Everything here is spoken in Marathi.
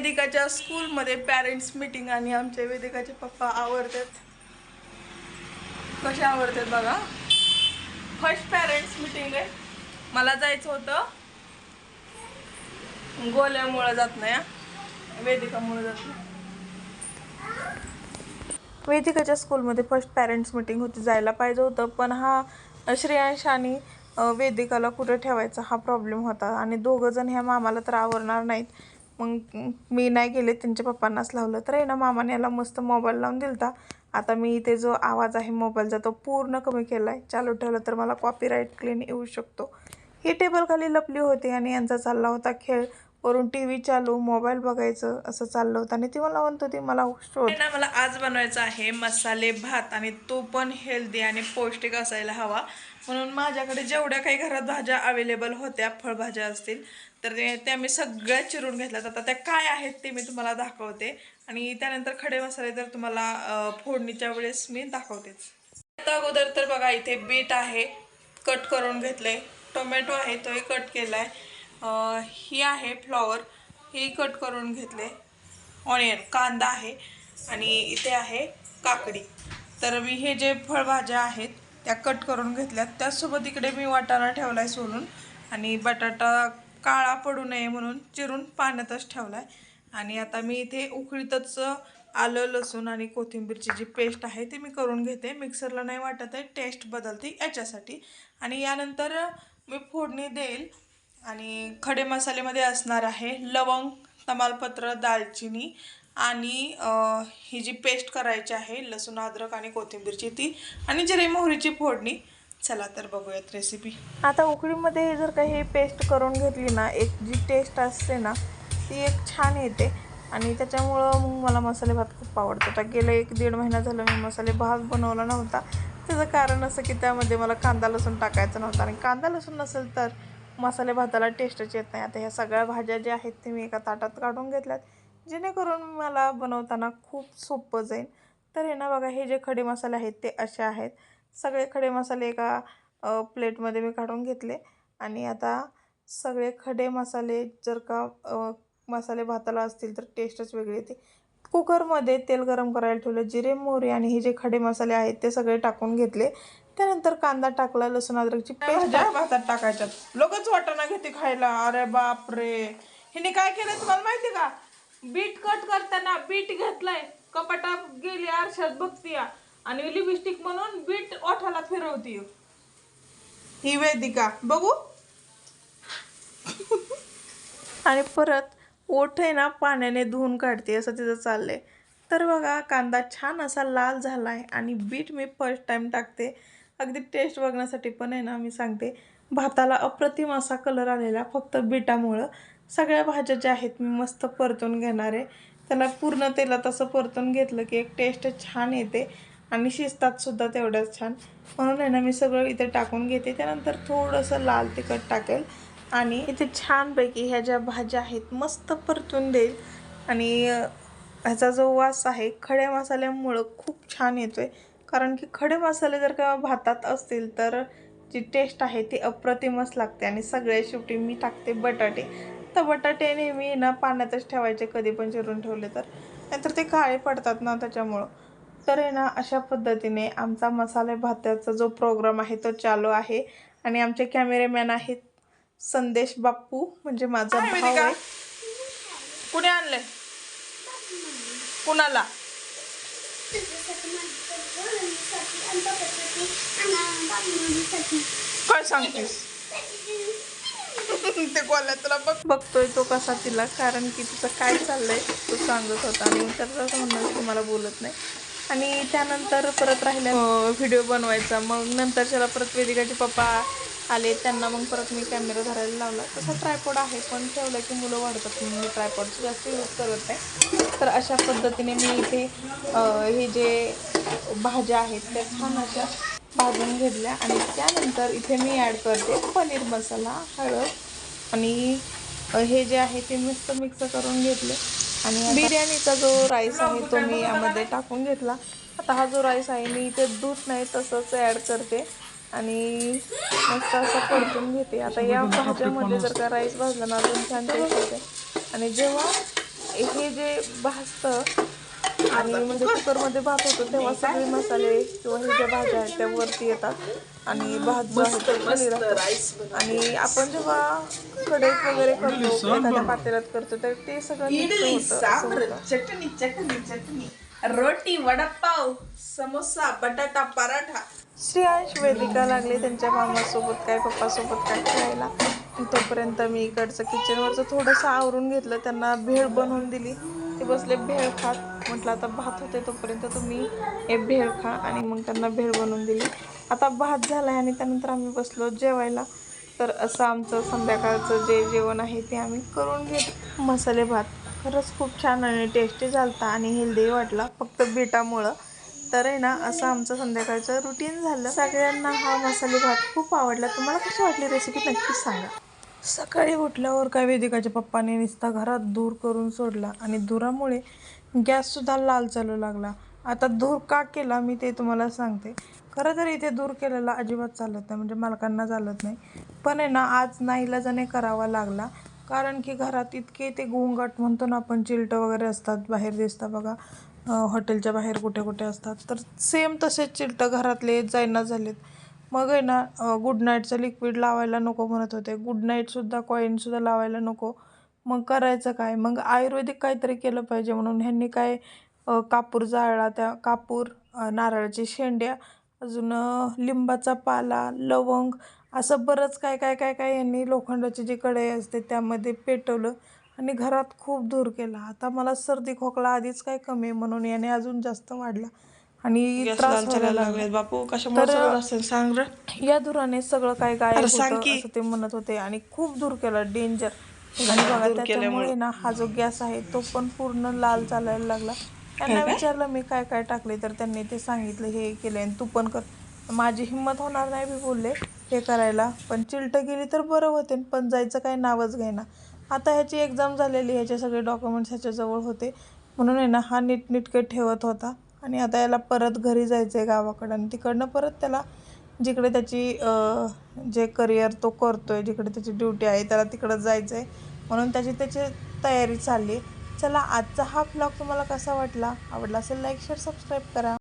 वेदिकाच्या स्कूलमध्ये पॅरेंट्स मीटिंग आणि आमचे वेदिकाचे पप्पा आवडतात. कसे आवडतात बघा. फर्स्ट पॅरेंट्स मीटिंग आहे. मला जायचं होतं. गोल्यामुळं जात नाही हा. वेदिकामुळं जात नाही. वेदिकाच्या स्कूलमध्ये फर्स्ट पॅरेंट्स मीटिंग होती जायला पाहिजे होतं. पण हा श्रेयांश आणि वेदिकाला कुठं ठेवायचा हा प्रॉब्लेम होता. आणि दोघं जण ह्या मामाला तर आवरणार नाहीत. मग मी नाही गेले त्यांच्या पप्पांनाच लावलं. तर आहे ना मामाने याला मस्त मोबाईल लावून दिलता. आता मी इथे जो आवाज आहे मोबाईलचा तो पूर्ण कमी केला आहे चालू ठेवला तर मला कॉपीराईट क्लीन येऊ शकतो. ही टेबल खाली लपली होती आणि यांचा चालला होता खेळ. वरून टी व्ही चालू मोबाईल बघायचं असं चाललं होतं. आणि ती मला म्हणत होती मला शोध. ना मला आज बनवायचं आहे मसाले भात आणि तो पण हेल्दी आणि पौष्टिक असायला हवा. म्हणून माझ्याकडे जेवढ्या काही घरात भाज्या अवेलेबल होत्या फळभाज्या असतील तर त्या मी सगळ्या चिरून घेतल्यात. आता त्या काय आहेत ते मी तुम्हाला दाखवते. आणि त्यानंतर खडे मसाले तर तुम्हाला फोडणीच्या वेळेस मी दाखवतेच. आता अगोदर तर बघा इथे बीट आहे कट करून घेतलंय. टोमॅटो आहे तोही कट केलाय. आहे ही आहे फ्लॉवर ही कट करून घेतले. ऑनियन कांदा आहे. आणि इथे आहे काकडी. तर मी हे जे फळभाज्या आहेत त्या कट करून घेतल्यात. त्याचसोबत इकडे मी वाटाणा ठेवला आहे सोलून आणि बटाटा काळा पडू नये म्हणून चिरून पाण्यातच ठेवला आहे आणि आता मी इथे उकळीतच आलं लसूण आणि कोथिंबीरची जी पेस्ट आहे ती मी करून घेते. मिक्सरला नाही वाटत आहे टेस्ट बदलते याच्यासाठी. आणि यानंतर मी फोडणी देईल. आणि खडे मसाल्यामध्ये असणार आहे लवंग तमालपत्र दालचिनी आणि ही जी पेस्ट करायची आहे लसूण अद्रक आणि कोथिंबीरची ती आणि जिरे मोहरीची फोडणी. चला तर बघूयात रेसिपी आता उकळीमध्ये जर का हे पेस्ट करून घेतली ना एक जी टेस्ट असते ना ती एक छान येते. आणि त्याच्यामुळं मग मला मसाले भात खूप आवडतो आता गेलं एक दीड महिना झालं मी मसाले भात बनवला नव्हता. त्याचं कारण असं की त्यामध्ये मला कांदा लसूण टाकायचा नव्हता. आणि कांदा लसूण नसेल तर मसाले भाताला टेस्टच येत नाही. आता ह्या सगळ्या भाज्या ज्या आहेत ते मी एका ताटात काढून घेतल्यात. जेणेकरून मला बनवताना खूप सोपं जाईल. तर हे ना बघा हे जे खडे मसाले आहेत ते असे आहेत. सगळे खडे मसाले एका प्लेटमध्ये मी काढून घेतले. आणि आता सगळे खडे मसाले जर का मसाले भाताला असतील तर टेस्टच वेगळी येते. कुकरमध्ये तेल गरम करायला ठेवलं जिरे मोहरी आणि हे जे खडे मसाले आहेत ते सगळे टाकून घेतले. त्यानंतर कांदा टाकला लसूण अद्रकची पेस्ट भातात टाकायच्यात? लोकच वाटाणा घेते खायला. अरे बाप रे हिने काय केलं तुम्हाला माहिती का? बीट कट करताना बीट घेतलाय. कपाटा गेली आरशात बघती आणि लिपस्टिक म्हणून बीट ओठाला फिरवती ही वेदिका. बघू. आणि परत ओठ आहे ना पाण्याने धुवून काढते असं तिचं चाललंय. तर बघा कांदा छान असा लाल झाला आहे आणि बीट मी फर्स्ट टाईम टाकते. अगदी टेस्ट बघण्यासाठी पण आहे ना मी सांगते. भाताला अप्रतिम असा कलर आलेला फक्त बीटामुळं सगळ्या भाज्या ज्या आहेत मी मस्त परतून घेणार आहे. त्याला पूर्ण तेलात असं परतून घेतलं की एक टेस्ट छान येते आणि शिजतातसुद्धा तेवढंच तेवढ्याच छान. म्हणून आहे ना मी सगळं इथे टाकून घेते. त्यानंतर थोडंसं लाल तिखट टाकेल आणि इथे छानपैकी ह्या ज्या भाज्या आहेत मस्त परतून देईल. आणि ह्याचा जो वास आहे खड्या मसाल्यामुळं खूप छान येतोय. कारण की खडे मसाले जर का भातात असतील तर जी टेस्ट आहे ती अप्रतिमच लागते. आणि सगळ्या शेवटी मी टाकते बटाटे. तर बटाटे नेहमी ना पाण्यातच ठेवायचे कधी पण चिरून ठेवले तर. नाहीतर ते काळे पडतात ना त्याच्यामुळं. तर आहे ना अशा पद्धतीने आमचा मसाले भाताचा जो प्रोग्राम आहे तो चालू आहे. आणि आमचे कॅमेरेमॅन आहेत संदेश बाप्पू म्हणजे माझा भाऊ आहे. कुणी आणले कुणाला? काय सांगतेस? ते गोल्या तुला बघ. बघतोय तो कसा तिला कारण की तिचं काय चाललंय तो सांगत होता. आणि त्याचं म्हणणं की मला बोलत नाही. आणि त्यानंतर परत राहिल्या व्हिडिओ बनवायचा. मग नंतरच्याला परत वेदिकाचे पप्पा आले त्यांना मग परत मी कॅमेरा धरायला लावला. तसा ट्रायपॉड आहे पण ठेवलं की मुलं वाढतात म्हणून मी ट्रायपॉडचं जास्त यूज करत नाही. तर अशा पद्धतीने मी इथे हे जे भाज्या आहेत त्या छान अशा भाजून घेतल्या आणि त्यानंतर इथे मी ॲड करते पनीर मसाला हळद आणि हे जे आहे ते मस्त मिक्स करून घेतले. आणि बिर्याणीचा जो राईस आहे तो मी यामध्ये टाकून घेतला. आता हा जो राईस आहे मी इथे दूध नाही तसंच ॲड करते. आणि मस्त असं परतून घेते. आता या भाज्यामध्ये जर का राईस भाजला ना अजून छान टेस्ट येते. आणि जेव्हा हे जे भाजतं आणि म्हणजे कुकरमध्ये भात होतो तेव्हा सगळे मसाले किंवा हे ज्या भाज्या आहेत त्या वरती येतात. आणि भात जो आहे तो खाली राहतो. आणि आपण जेव्हा कढईत वगैरे करतो एखाद्या पातेल्यात करतो तर ते सगळं होतं असं होतं. चटणी चटणी चटणी. रोटी वडापाव समोसा बटाटा पराठा. श्रेयांश वेदिका लागले त्यांच्या मामासोबत काय पप्पासोबत काय खेळायला तोपर्यंत मी इकडचं किचनवरचं थोडंसं आवरून घेतलं. त्यांना भेळ बनवून दिली. ते बसले भेळ खात म्हटलं आता भात होते तोपर्यंत तुम्ही हे भेळ खा. आणि मग त्यांना भेळ बनवून दिली. आता भात झाला आहे आणि त्यानंतर आम्ही बसलो जेवायला. तर असं आमचं संध्याकाळचं जे जेवण आहे ते आम्ही करून घेत. मसाले भात. खरंच खूप छान आणि टेस्टी झालता आणि हेल्दी वाटला. फक्त बीटामुळं. तर आहे ना असं आमचं संध्याकाळचं रुटीन झालं. सगळ्यांना हा मसाले भात खूप आवडला. तुम्हाला कशी वाटली रेसिपी नक्कीच सांगा. सकाळी उठल्यावर काय वेदिकाच्या पप्पाने नुसता घरात धूर करून सोडला आणि धुरामुळे गॅससुद्धा लाल चालू लागला. आता धूर का केला मी ते तुम्हाला सांगते. खरं तर इथे दूर केलेला अजिबात चालत नाही म्हणजे मालकांना चालत नाही. पण आहे ना आज नाईलाजाने करावा लागला. कारण की घरात इतके ते गोंगाट म्हणतो ना आपण चिलटं वगैरे असतात बाहेर दिसतात बघा. हॉटेलच्या बाहेर कुठे कुठे असतात. तर सेम तसेच चिलटं घरातले जायना झालेत. मग आहे ना गुड नाईटचं लिक्विड लावायला नको म्हणत होते. गुड नाईटसुद्धा कॉईनसुद्धा लावायला नको. मग करायचं काय? मग आयुर्वेदिक काहीतरी केलं पाहिजे म्हणून ह्यांनी काय कापूर जाळला त्या कापूर नारळाची शेंड्या अजून लिंबाचा पाला लवंग असं बरंच काय काय काय काय यांनी लोखंडाची जी कढई असते त्यामध्ये पेटवलं आणि घरात खूप धूर केला. आता मला सर्दी खोकला आधीच काय कमी आहे म्हणून याने अजून जास्त वाढला. आणि त्रास व्हायला लागला. बापू. तर- सांग रे. या धुराने सगळं काय गायब अरे सांग होतं की. असं ते म्हणत होते आणि खूप दूर केला. डेंजर आणि बघा त्याच्यामुळे ना हा जो गॅस आहे तो पण पूर्ण लाल चालायला लागला. त्यांना विचारलं मी काय काय टाकले? तर त्यांनी ते सांगितलं हे केलं आणि तू पण कर. माझी हिंमत होणार नाही मी बोलले हे करायला. पण चिलट गेली तर बरं होते पण जायचं काही नावच घेईना. आता ह्याची एक्झाम झालेली ह्याचे सगळे डॉक्युमेंट्स ह्याच्याजवळ होते. म्हणून आहे ना हा नीटनीटके ठेवत होता. आणि आता याला परत घरी जायचं आहे गावाकडं आणि तिकडनं परत त्याला जिकडे त्याची जे करिअर तो करतो आहे जिकडे त्याची ड्युटी आहे त्याला तिकडं जायचं आहे म्हणून त्याची त्याची तयारी चालली आहे. चला आजचा हा ब्लॉग तुम्हाला कसा वाटला? आवडला असेल लाईक शेअर सबस्क्राईब करा.